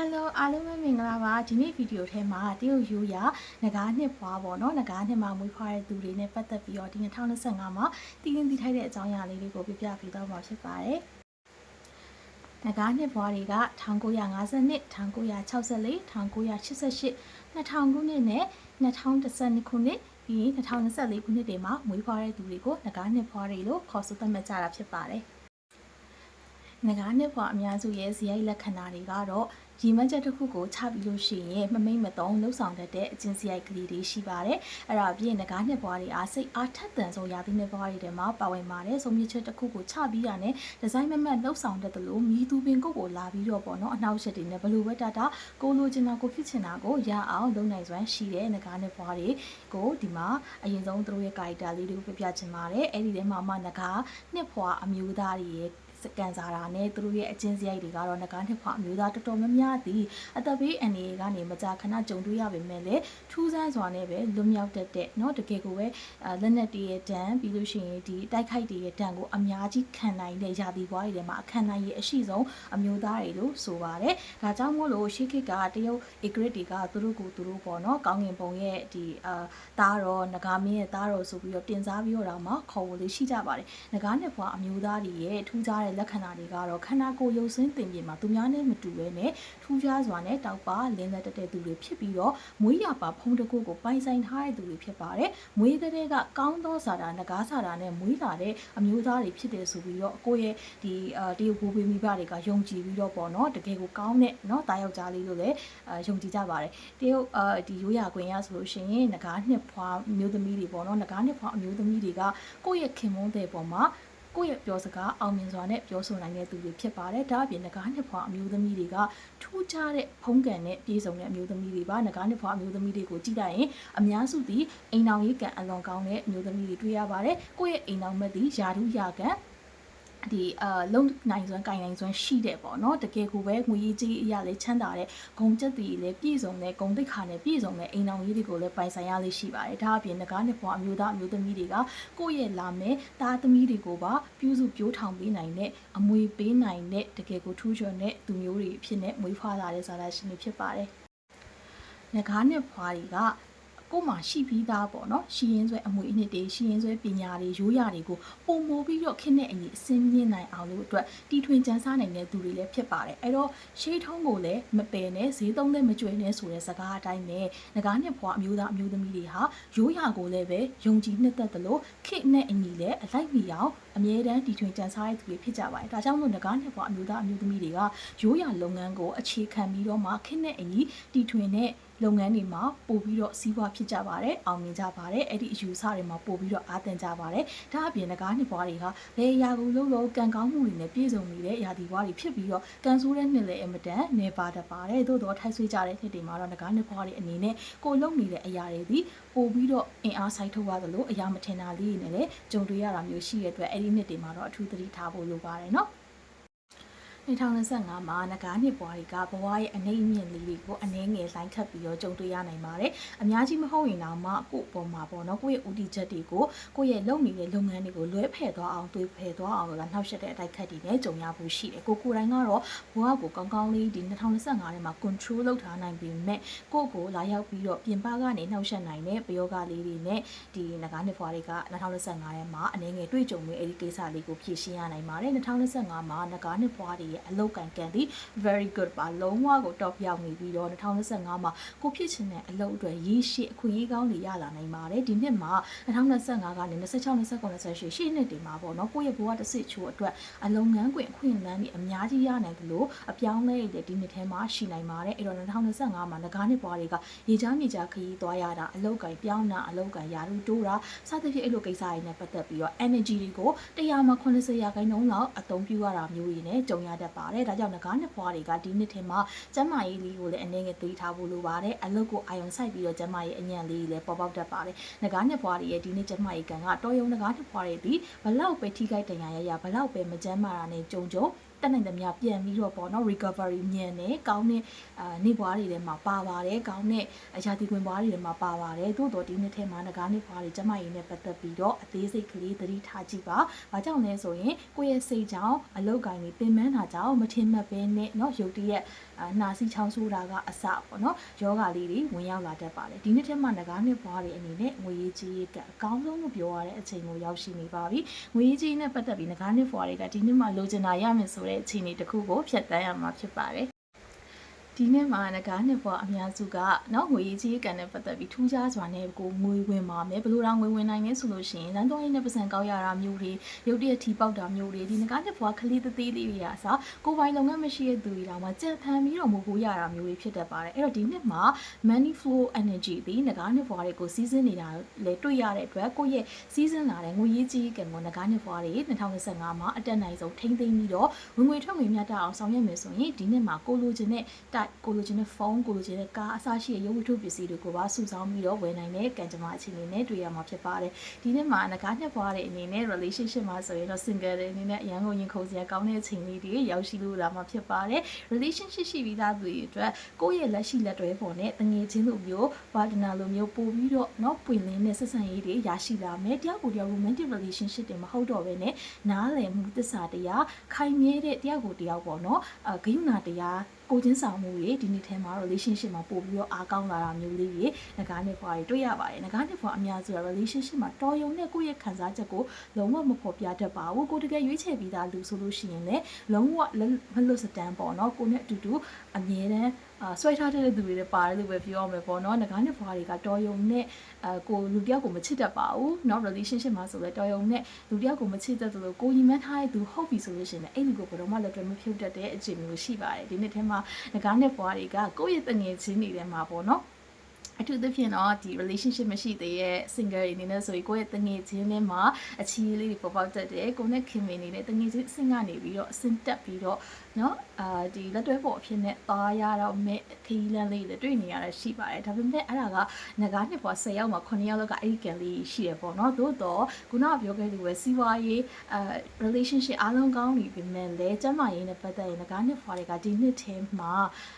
Hello အားလုံးပဲမင်္ဂလာပါဒီနေ့ဗီဒီယိုထဲမှာတရုတ်ရိုးရာငကားနှစ်ပွားပေါ့နော်ငကားနှစ်မှာမွေးဖွားတဲ့သူတွေနဲ့ပတ်သက်ပြီးတော့ဒီ2025မှာတည်င်းတည်ထိုက်တဲ့အကြောင်းအရာလေးတွေကိုပြပြပေးတော့မှာဖြစ်ပါတယ်ငကားနှစ်ပွားတွေက1952 1964 1988 2000ခုနှစ်နဲ့2012ခုနှစ်ပြီး2024ခုနှစ်တွေမှာမွေးဖွားတဲ့သူတွေကိုငကားနှစ်ပွားတွေလို့ခေါ်ဆိုသတ်မှတ်ကြတာဖြစ်ပါတယ်ငကားနှစ်ဖွာအများစုရဲ့ဇယိုက်လက္ခဏာတွေကတော့ ရီမန်းချက်တစ်ခုကိုချပြီးလို့ရှိရင်မမိတ်မသုံးလှုပ်ဆောင်တတ်တဲ့အကျင့်စရိုက်ကလေးတွေရှိပါတယ်။အဲ့ဒါအပြင်ငကားနှစ်ပွားတွေအားစိတ်အားထက်သန်ဆုံးရာသီနှစ်ပွားတွေထဲမှာပါဝင်ပါတယ်။ဆုံးမြင့်ချက်တစ်ခုကိုချပြီးတာနဲ့ဒီဇိုင်းမမတ်လှုပ်ဆောင်တတ်တယ်လို့မြည်သူပင်ကိုကိုလာပြီးတော့ပေါ့နော်အနောက်ချက်တွေနဲ့ဘလူဝက်တာတာကိုလိုချင်တာကိုဖြစ်ချင်တာကိုရအောင်လုပ်နိုင်စွမ်းရှိတဲ့ငကားနှစ်ပွားတွေကိုဒီမှာအရင်ဆုံးသူတို့ရဲ့ character လေးတွေကိုပြပြချင်ပါတယ်။အဲ့ဒီထဲမှာမှငကားနှစ်ပွားအမျိုးသားတွေရဲ့စ ကန်စားတာနဲ့သူတို့ရဲ့အချင်းစရိုက်တွေကတော့ငကားနှစ်ဖွာအမျိုးသားတော်တော်များများသည်အသက်ဘေးအန္တရာယ်ကနေမကြာခဏကြုံတွေ့ရပေမဲ့လည်းထူးဆန်းစွာနဲ့ပဲလွတ်မြောက်တတ်တဲ့เนาะတကယ်ကိုပဲလက်နက်တွေရဲ့တန်ပြီးလို့ရှိရင်ဒီတိုက်ခိုက်တွေရဲ့တန်ကိုအများကြီးခံနိုင်တဲ့ယာတီဘွားတွေထဲမှာအခမ်းနိုင်ရအရှိဆုံးအမျိုးသားတွေလို့ဆိုပါတယ်။ဒါကြောင့်မို့လို့ရှေးခေတ်ကတရုတ် Egret တွေကသူတို့ကိုသူတို့ပေါ့နော်ကောင်းငင်ပုံရဲ့ဒီအာသားတော်ငကားမင်းရဲ့သားတော်ဆိုပြီးတော့တင်စားပြီးတော့မှခေါ်ဝေလေးရှိကြပါတယ်။ငကားနဲ့ဘွားအမျိုးသားတွေရဲ့ထူးခြားတဲ့ လက္ခဏာတွေကတော့ခန္ဓာကိုယ်ရုပ်ဆင်းတင်ပြမှာသူများနဲ့မတူဘဲနဲ့ထူးခြားစွာနဲ့တောက်ပါလင်းသက်တဲ့သူတွေဖြစ်ပြီးတော့မွေးရပါဖုံးတကုတ်ကိုပိုင်ဆိုင်ထားတဲ့သူတွေဖြစ်ပါတယ်။မွေးကလေးကကောင်းသောဇာတာ၊ငကားဇာတာနဲ့မွေးလာတဲ့အမျိုးသားတွေဖြစ်တယ်ဆိုပြီးတော့ကိုယ့်ရဲ့ဒီအာတရုတ်ဘိုးဘေးမိဘတွေကယုံကြည်ပြီးတော့ပေါ့နော်တကယ်ကိုကောင်းတဲ့နော်တာယောက်ျားလေးလို့လည်းအာယုံကြည်ကြပါတယ်။တရုတ်အာဒီရိုးရာခွင်ရဆိုလို့ရှိရင်ငကားနှစ်ဖွာမျိုးသမီးတွေပေါ့နော်ငကားနှစ်ဖွာအမျိုးသမီးတွေကကိုယ့်ရဲ့ခင်မုန်းတဲ့ပုံမှာ ကိုယ့်ရဲ့ပြောစကားအောင်မြင်စွာနဲ့ပြောဆိုနိုင်တဲ့သူတွေဖြစ်ပါတယ်။ဒါအပြင်ငကားနှစ်ဖွာအမျိုးသမီးတွေကထူးခြားတဲ့ဖုံးကန်နဲ့ပြည်စုံတဲ့အမျိုးသမီးတွေပါငကားနှစ်ဖွာအမျိုးသမီးတွေကိုကြည့်လိုက်ရင်အများစုသည်အိမ်အောင်ရေးကန်အလွန်ကောင်းတဲ့အမျိုးသမီးတွေတွေ့ရပါတယ်။ကိုယ့်ရဲ့အိမ်အောင်မက်သည်ယာဓုယာကန် ဒီအာလုံနိုင်စွမ်းကင်နိုင်စွမ်းရှိတဲ့ပေါ့နော်တကယ်ကိုပဲငွေကြီးကြီးအရာလေးချမ်းသာတဲ့ဂုံချက်တီလည်းပြည့်စုံတဲ့ဂုံတိတ်ခါနဲ့ပြည့်စုံတဲ့အိမ်တော်ကြီးတွေကိုလည်းပိုင်ဆိုင်ရလေးရှိပါတယ်ဒါအပြင်ငကားနှစ်ပွားအမျိုးသားအမျိုးသမီးတွေကကိုယ့်ရဲ့လာမဲ့သားသမီးတွေကိုပါပြုစုပြိုးထောင်ပေးနိုင်တဲ့အမွေပေးနိုင်တဲ့တကယ်ကိုထူးချွန်တဲ့သူမျိုးတွေဖြစ်နေမွေးဖွားလာတဲ့ဇာတာရှင်တွေဖြစ်ပါတယ်ငကားနှစ်ဖွားတွေက ကိုမှရှိပြီးသားပေါ့နော်ရှိရင်ဆွဲအမွေအနှစ်တွေရှိရင်ဆွဲပညာတွေရိုးရာတွေကိုပုံမိုးပြီးတော့ခင်းတဲ့အညီအစင်းမြင့်နိုင်အောင်လို့အတွက်တီထွင်ကြံစားနိုင်တဲ့သူတွေလည်းဖြစ်ပါတယ်အဲ့တော့ရှေးထုံးကိုလည်းမပယ်နဲ့ဈေးသုံးလည်းမကြွယ်နဲ့ဆိုတဲ့စကားအတိုင်းနဲ့ငကားနှစ်ဖွာအမျိုးသားအမျိုးသမီးတွေဟာရိုးရာကိုလည်းပဲယုံကြည်နှစ်သက်သလိုခေနဲ့အညီလည်းအလိုက်မီအောင် အမြဲတမ်းတီထွင်ကြံစားတဲ့သူတွေဖြစ်ကြပါတယ်ဒါကြောင့်မို့ငကားနှစ်ဖွာအမျိုးသားအမျိုးသမီးတွေကရိုးရာလုပ်ငန်းကိုအခြေခံပြီးတော့မှခေနဲ့အညီတီထွင်တဲ့လုပ်ငန်းတွေမှာပို့ပြီးတော့စီးပွားဖြစ်ကြပါတယ်အောင်မြင်ကြပါတယ်အဲ့ဒီအယူဆတွေမှာပို့ပြီးတော့အားသင်ကြပါတယ်ဒါအပြင်ငကားနှစ်ပွားတွေကဘယ်ရာကူလုံးလုံးကံကောင်းမှုတွေနဲ့ပြည့်စုံနေတဲ့ရာသီပွားတွေဖြစ်ပြီးတော့ကံဆိုးတဲ့နှစ်လည်းအမတန်နေပါတတ်ပါတယ်သို့တော့ထိုက်ဆွေးကြတဲ့နှစ်တွေမှာတော့ငကားနှစ်ပွားတွေအနေနဲ့ကိုလုံနေတဲ့အရာတွေဒီပို့ပြီးတော့အင်အားဆိုင်ထုတ်ရသလိုအရာမထင်တာလေးတွေနဲ့လည်းကြုံတွေ့ရတာမျိုးရှိတဲ့အတွက်အဲ့ဒီနှစ်တွေမှာတော့အထူးသတိထားဖို့လိုပါတယ်နော် 2025မှာငကားနှစ်ပွားတွေကဘဝရဲ့အနေအမြင့်လေးတွေကိုအနှဲငယ်လိုင်းခတ်ပြီးတော့ကြုံတွေ့ရနိုင်ပါတယ်။အများကြီးမဟုတ်ရင်တော့မှကို့ပေါ်မှာပေါ့နော်ကိုယ့်ရဲ့ဦးတည်ချက်တွေကိုကိုယ့်ရဲ့လုပ်နေတဲ့လုပ်ငန်းတွေကိုလွဲဖယ်သွားအောင်တွေးဖယ်သွားအောင်လို့နှောက်ယှက်တဲ့အတိုက်ခတ်တွေနဲ့ကြုံရဖို့ရှိတယ်။ကိုကိုယ်တိုင်ကတော့ဘဝကိုကောင်းကောင်းလေးဒီ2025ထဲမှာ control လုပ်ထားနိုင်ပေမဲ့ကိုယ့်ကိုလာရောက်ပြီးတော့ပြင်ပကနေနှောက်ယှက်နိုင်တဲ့ပယောဂလေးတွေနဲ့ဒီငကားနှစ်ပွားတွေက2025ထဲမှာအနှဲငယ်တွေ့ကြုံမဲ့အဲ့ဒီကိစ္စလေးကိုဖြေရှင်းရနိုင်ပါတယ်။2025မှာငကားနှစ်ပွားတွေရဲ့အလုတ်ကန်ကန်သည် very good ပါလုံးဝကို top ရောက်နေပြီးတော့2025မှာကိုဖြစ်ချင်တဲ့အလုပ်အတွက်ရည်ရှိအခွင့်အရေးကောင်းတွေရလာနိုင်ပါတယ်ဒီနှစ်မှာ2025ကနေ26 29 28ရှေ့နှစ်တွေမှာပေါ့နော်ကိုယ့်ရဲ့ဘဝတစ်စစ်ချိုးအတွက်အလုံငန်းခွင့်အခွင့်အလမ်းတွေအများကြီးရနိုင်တယ်လို့အပြောင်းလဲတွေဒီနှစ်ထဲမှာရှိနိုင်ပါတယ်အဲ့တော့2025မှာငကားနှစ်ပွားတွေကရေချားမြေချာခရီးသွားရတာအလုပ်ကံပြောင်းတာအလုပ်ကံယာရုတိုးတာစသဖြင့်အဲ့လိုကိစ္စတွေနဲ့ပတ်သက်ပြီးတော့ energy တွေကို100မှာ80ရာခိုင်နှုန်းလောက်အသုံးပြုရတာမျိုးတွေနဲ့ကြုံရတတ်ပါတယ်ဒါကြောင့်ငကားနှစ်ဖွားတွေကဒီနှစ်ထဲမှာကျမ်းမာရေးလေးကိုလည်းအနေငယ်သိထားဖို့လိုပါတယ်အလုပ်ကိုအာရုံစိုက်ပြီးတော့ကျမ်းမာရေးအညံ့လေးလည်းပေါ်ပေါက်တတ်ပါတယ်ငကားနှစ်ဖွားတွေရဲ့ဒီနှစ်ကျမ်းမာရေးကံကတော်ရုံငကားနှစ်ဖွားတွေဒီဘလောက်ပဲထိခိုက်ဒဏ်ရာရရဘလောက်ပဲမကျမ်းမာတာနဲ့ကြုံကြုံ တက်နိုင်သမျှပြန်ပြီးတော့ပေါ့နော် recovery မြန်နေကောင်းတဲ့အာနေပွားတွေထဲမှာပါပါတယ်ကောင်းတဲ့အရာဒီခွင်ပွားတွေထဲမှာပါပါတယ်သို့တော်ဒီနှစ်ထဲမှာငကားနေပွားတွေကျမရည်နဲ့ပတ်သက်ပြီးတော့အသေးစိတ်ကလေးသတိထားကြည့်ပါ။ဘာကြောင့်လဲဆိုရင်ကိုယ့်ရဲ့စိတ်ကြောင့်အလောက်ကိုင်းတွေပင်ပန်းတာကြောင့်မထင်မှတ်ဘဲနဲ့เนาะရုပ်တရက် အာနှာစီးချောင်းဆိုးတာကအစပေါ့နော်ယောဂလေးတွေဝင်ရောက်လာတတ်ပါတယ်ဒီနှစ်ထဲမှာငကားနှစ်ပွားတွေအနေနဲ့ငွေရေးကြေးရေးကအကောင်းဆုံးလို့ပြောရတဲ့အချိန်ကိုရောက်ရှိနေပါပြီငွေရေးကြေးရေးနဲ့ပတ်သက်ပြီးငကားနှစ်ပွားတွေကဒီနှစ်မှာလိုချင်တာရမယ်ဆို တဲ့အခြေအနေတစ်ခုကိုဖြတ်တန်းရမှာဖြစ်ပါတယ် ဒီနေ့မှာငကားနှစ်ပေါ်အများစုကနော်ငွေရေးကြီးကန်နဲ့ပတ်သက်ပြီးထူးခြားစွာနဲ့ကိုငွေဝင်ပါမယ်ဘယ်လိုတော့ငွေဝင်နိုင်လဲဆိုလို့ရှိရင်လမ်းတော်ရင်းနဲ့ပတ်စံကောက်ရတာမျိုးတွေရုပ်တရက်ထီပေါက်တာမျိုးတွေဒီငကားနှစ်ပေါ်ကလေးသေးသေးလေးတွေကအစားကိုယ်ပိုင်လုပ်ငန်းမရှိတဲ့သူတွေတောင်မှကြံဖန်ပြီးတော့မို့ကိုရတာမျိုးတွေဖြစ်တတ်ပါတယ်အဲ့တော့ဒီနှစ်မှာ money flow energy ဒီငကားနှစ်ပေါ်တွေကိုစီးစင်းနေတာလေတွေ့ရတဲ့အတွက်ကိုယ့်ရဲ့စီးစင်းလာတဲ့ငွေရေးကြီးကန်ကိုငကားနှစ်ပေါ်တွေ2025မှာအတက်နိုင်ဆုံးထိမ့်သိမ်းပြီးတော့ဝင်ငွေထွက်ငွေမြတ်တအောင်ဆောင်ရွက်မယ်ဆိုရင်ဒီနှစ်မှာကိုလိုချင်တဲ့တိုက်ကိုလိုချင်တဲ့ဖုန်းကိုလိုချင်တဲ့ကားအစရှိတဲ့ရုပ်ဝတ္ထုပစ္စည်းတွေကိုပါစုဆောင်းပြီးတော့ဝယ်နိုင်တဲ့ကံကြမ္မာအခြေအနေနဲ့တွေ့ရမှာဖြစ်ပါတယ်ဒီနေ့မှာငကားနှစ်ပွားတဲ့အနေနဲ့ relationship မှာဆိုရင်တော့ single တဲ့အနေနဲ့အရန်ကိုရင်ခုန်စရာကောင်းတဲ့အချိန်လေးတွေရောက်ရှိလို့လာမှာဖြစ်ပါတယ် relationship ရှိပြီးသားသူတွေအတွက်ကိုယ့်ရဲ့လက်ရှိလက်တွဲပေါ်နဲ့တငယ်ချင်းလိုမျိုး partner လိုမျိုးပို့ပြီးတော့เนาะပွင့်လင်းတဲ့ဆက်ဆံရေးတွေရရှိလာမယ်တယောက်ကိုတယောက် romantic relationship တွေမဟုတ်တော့ဘဲနဲ့နားလည်မှုသစ္စာတရားခိုင်မြဲတဲ့တယောက်ကိုတယောက်ပေါ့เนาะအဂိမ်းနာတရား ကိုချင်းဆောင်မှုတွေဒီနေ့ထဲမှာ relationship မှာပို့ပြီးတော့အားကောင်းလာတာမျိုးလေးတွေငကားနှစ်ဖွားတွေတွေ့ရပါတယ်ငကားနှစ်ဖွားအများစုက relationship မှာတော်ရုံနဲ့ကိုယ့်ရဲ့ခံစားချက်ကိုလုံးဝမဖော်ပြတတ်ပါဘူးကိုတကယ်ရွေးချယ်ပြီးသားလူဆိုလို့ရှိရင်လည်းလုံးဝမလွတ်စတန်ပေါ့နော်ကိုနဲ့အတူတူအမြဲတမ်းဆွဲထားတဲ့သူတွေလည်းပါတယ်လို့ပဲပြောရမယ်ပေါ့နော်ငကားနှစ်ဖွားတွေကတော်ရုံနဲ့အကိုလူတယောက်ကိုမချစ်တတ်ပါဘူးเนาะ relationship မှာဆိုလဲတော်ရုံနဲ့လူတယောက်ကိုမချစ်တတ်သလိုကိုညီမထားတဲ့သူဟုတ်ပြီဆိုလို့ရှိရင်အဲ့ဒီကိုဘယ်တော့မှလက်တွဲမဖြုတ်တတ်တဲ့အခြေအနေမျိုးရှိပါတယ်ဒီနေ့ထဲမှာငကားနှစ်ဖွားတွေကကိုယ့်ရဲ့တငယ်ချင်းတွေထဲမှာပေါ့နော်အထူးသဖြင့်တော့ဒီ relationship မရှိသေးတဲ့ single တွေအနေနဲ့ဆိုရင်ကိုယ့်ရဲ့တငယ်ချင်းနဲ့မှာအချီးလေးတွေပေါ်ပေါက်တတ်တယ်ကိုနဲ့ခင်မင်နေတဲ့တငယ်ချင်းအဆင့်ကနေပြီးတော့အဆင့်တက်ပြီးတော့ နော်အာဒီလက်တွဲပေါ်အဖြစ်နဲ့သွားရတော့မဲ့ခီးလန်းလေးတွေတွေ့နေရတာရှိပါတယ်ဒါပေမဲ့အဲ့ဒါကငကားနှစ်ပေါ်10ရောက်မှာ9ရောက်လောက်ကအဲ့ဒီကန်လေးရှိတယ်ပေါ့နော်သို့တော့ခုနကပြောခဲ့လို့ပဲစီးပွားရေးအာ relationship အားလုံးကောင်းနေပြီမဲ့လဲကျမရေးနဲ့ပတ်သက်ရင်ငကားနှစ်ဖွာတွေကဒီနှစ်ထဲမှာ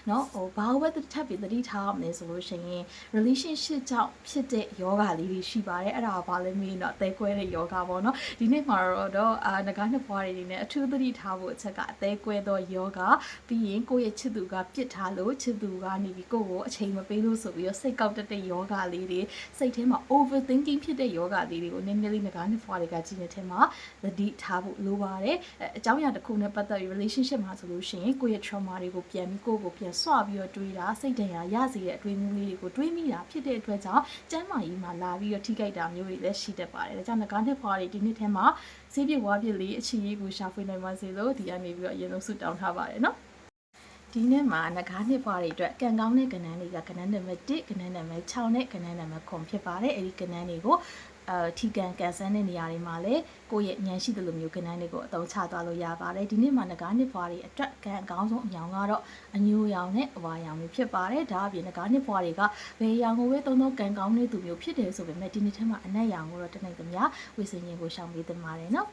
နော်ဟိုဘာဘက်တစ်ထပ်ပြီးသတိထားရမလဲဆိုလို့ရှိရင် relationship ကြောင့်ဖြစ်တဲ့ယောဂလေးတွေရှိပါတယ်အဲ့ဒါကဘာလဲမင်းတော့တဲခွဲတဲ့ယောဂပေါ့နော်ဒီနေ့မှာတော့အာငကားနှစ်ဖွာတွေနေနဲ့အထူးသတိထားဖို့အချက်ကအသေးကွဲသောယောဂပြီးရင်ကိုယ့်ရဲ့ချစ်သူကပြစ်ထားလို့ချစ်သူကနေပြီးကိုယ့်ကိုအချိန်မပေးလို့ဆိုပြီးတော့စိတ်ကောက်တတ်တဲ့ယောဂလေးတွေစိတ်ထဲမှာ overthinking ဖြစ်တဲ့ယောဂလေးတွေကိုနည်းနည်းလေးငကားနှစ်ဖွားတွေကကြီးနေတဲ့ထဲမှာသတိထားဖို့လိုပါတယ်အကြောင်းအရာတစ်ခုနဲ့ပတ်သက်ပြီး relationship မှာဆိုလို့ရှိရင်ကိုယ့်ရဲ့ trauma တွေကိုပြန်ပြီးကိုယ့်ကိုပြန်ဆွပြီးတော့တွေးတာစိတ်ဒဏ်ရာရစေတဲ့အတွေးမျိုးလေးတွေကိုတွေးမိတာဖြစ်တဲ့အတွက်ကြောင့်ကျမ်းမာရေးမှာလာပြီးတော့ထိခိုက်တာမျိုးတွေလည်းရှိတတ်ပါတယ်။ဒါကြောင့်ငကားနှစ်ဖွားတွေဒီနှစ်ထဲမှာ ဈေးပြဝါပြလေးအခြေရေးကိုရှာဖွေနိုင်ပါစေလို့ဒီကနေပြီးတော့အရင်ဆုံးဆုတောင်းထားပါတယ်နော်။ဒီနေ့မှာငကားနှစ်ဖွားတွေအတွက်ကံကောင်းတဲ့ကဏ္ဍတွေကကဏ္ဍနံပါတ်1ကဏ္ဍနံပါတ်6နဲ့ကဏ္ဍနံပါတ်9ဖြစ်ပါတယ်။အဲဒီကဏ္ဍတွေကို အာထီကန်ကန်ဆန်းတဲ့နေရာတွေမှာလည်းကိုယ့်ရဲ့ဉာဏ်ရှိသလိုမျိုးကဏ္ဍတွေကိုအသုံးချသွားလို့ရပါတယ်ဒီနေ့မှာငကားနှစ်ဖွားတွေအတွက်ကံအကောင်းဆုံးအယောင်ကတော့အညိုရောင်နဲ့အဝါရောင်တွေဖြစ်ပါတယ်ဒါအပြင်ငကားနှစ်ဖွားတွေကဘယ်ရောင်ကိုပဲသုံးသုံးကံကောင်းတဲ့သူမျိုးဖြစ်တယ်ဆိုပေမဲ့ဒီနေ့ထဲမှာအနက်ရောင်ကိုတော့တနေ့သမ ्या ဝေစင်ရင်ကိုရှောင်ပေးသင့်ပါတယ်နော်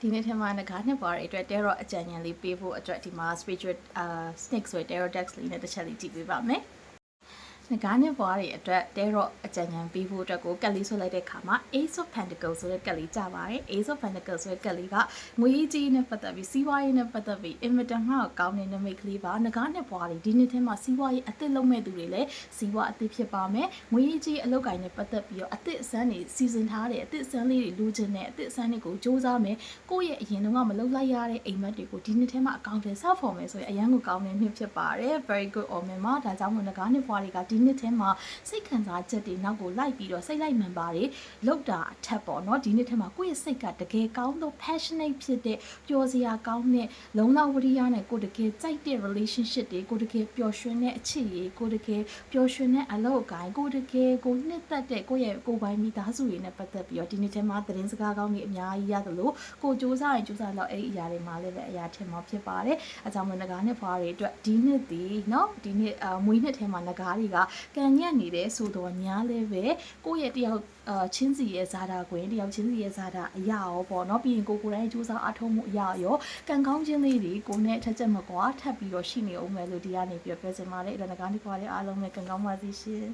ဒီနေ့ထဲမှာငကားနှစ်ပွားတွေအတွက် tarot အကြံဉာဏ်လေးပေးဖို့အတွက်ဒီမှာ spiritual အာ snake ဆိုတဲ့ tarot decks လေးနဲ့တစ်ချက်လေးကြည့်ပေးပါမယ် ငကားနဲ့ပွားတွေအတွက်တဲတော့အကြံဉာဏ်ပေးဖို့အတွက်ကိုကက်လေးဆွလိုက်တဲ့ခါမှာ Ace of Pentacles ဆိုတဲ့ကက်လေးကြပါတယ် Ace of Pentacles ဆိုတဲ့ကက်လေးကငွေကြီးနဲ့ပတ်သက်ပြီးစီးပွားရေးနဲ့ပတ်သက်ပြီး invitation ကကောင်းတဲ့နမိတ်ကလေးပါငကားနဲ့ပွားတွေဒီနှစ်ထဲမှာစီးပွားရေးအသစ်လုပ်မဲ့သူတွေလည်းစီးပွားအသစ်ဖြစ်ပါမယ်ငွေကြီးအလုပ်ကိုင်းနဲ့ပတ်သက်ပြီးတော့အသစ်အစမ်းတွေစီစဉ်ထားတယ်အသစ်အစမ်းလေးတွေလိုချင်တယ်အသစ်အစမ်းတွေကိုစူးစမ်းမယ်ကိုယ့်ရဲ့အရင်တုန်းကမလုပ်လိုက်ရတဲ့အိမ်မက်တွေကိုဒီနှစ်ထဲမှာအကောင့်တွေဆောက်ဖော်မယ်ဆိုရင်အရန်ကိုကောင်းတဲ့နှစ်ဖြစ်ပါတယ် very good omen မှာဒါကြောင့်မို့ငကားနဲ့ပွားတွေကဒီနှစ်ထဲမှာစိတ်ခံစားချက်တွေနောက်ကိုလိုက်ပြီးတော့စိတ်လိုက်မှန်ပါတယ်လောက်တာအထက်ပေါ့နော်ဒီနေ့ထက်မှာကိုယ့်ရဲ့စိတ်ကတကယ်ကောင်းသော passionate ဖြစ်တဲ့ပျော်စရာကောင်းတဲ့လုံလောက်ဝရိယနဲ့ကိုယ်တကယ်ကြိုက်တဲ့ relationship တွေကိုယ်တကယ်ပျော်ရွှင်တဲ့အချစ်ရေးကိုယ်တကယ်ပျော်ရွှင်တဲ့အလုပ်အကိုင်းကိုယ်တကယ်ကိုနှစ်သက်တဲ့ကိုယ့်ရဲ့ကိုယ်ပိုင်မိသားစုတွေနဲ့ပတ်သက်ပြီးတော့ဒီနေ့ထက်မှာသတင်းစကားကောင်းတွေအများကြီးရတယ်လို့ကိုစူးစမ်းရင်စူးစမ်းတော့အဲ့ဒီအရာတွေမှာလည်းပဲအရာထင်မှာဖြစ်ပါတယ်အကြောင်းမငကားနဲ့ဖွားတွေအတွက်ဒီနှစ်ဒီเนาะဒီနှစ်အမွေးနှစ်ထဲမှာငကားတွေက ကံညက်နေတယ်ဆိုတော့ညာလည်းပဲကိုယ့်ရဲ့တယောက်အချင်းစီရဲ့ဇာတာကွင်တယောက်ချင်းစီရဲ့ဇာတာအရာရောပေါ့နော်ပြီးရင်ကိုကိုယ်တိုင်စူးစမ်းအထောက်မှုအရာရောကံကောင်းခြင်းလေးတွေကိုနဲ့ထက်ချက်မကွာထပ်ပြီးတော့ရှိနေအောင်မယ်လို့ဒီကနေပြောပြချင်ပါတယ်အဲ့ဒါငါးနှစ်ခွာတဲ့အားလုံးပဲကံကောင်းပါစေရှင်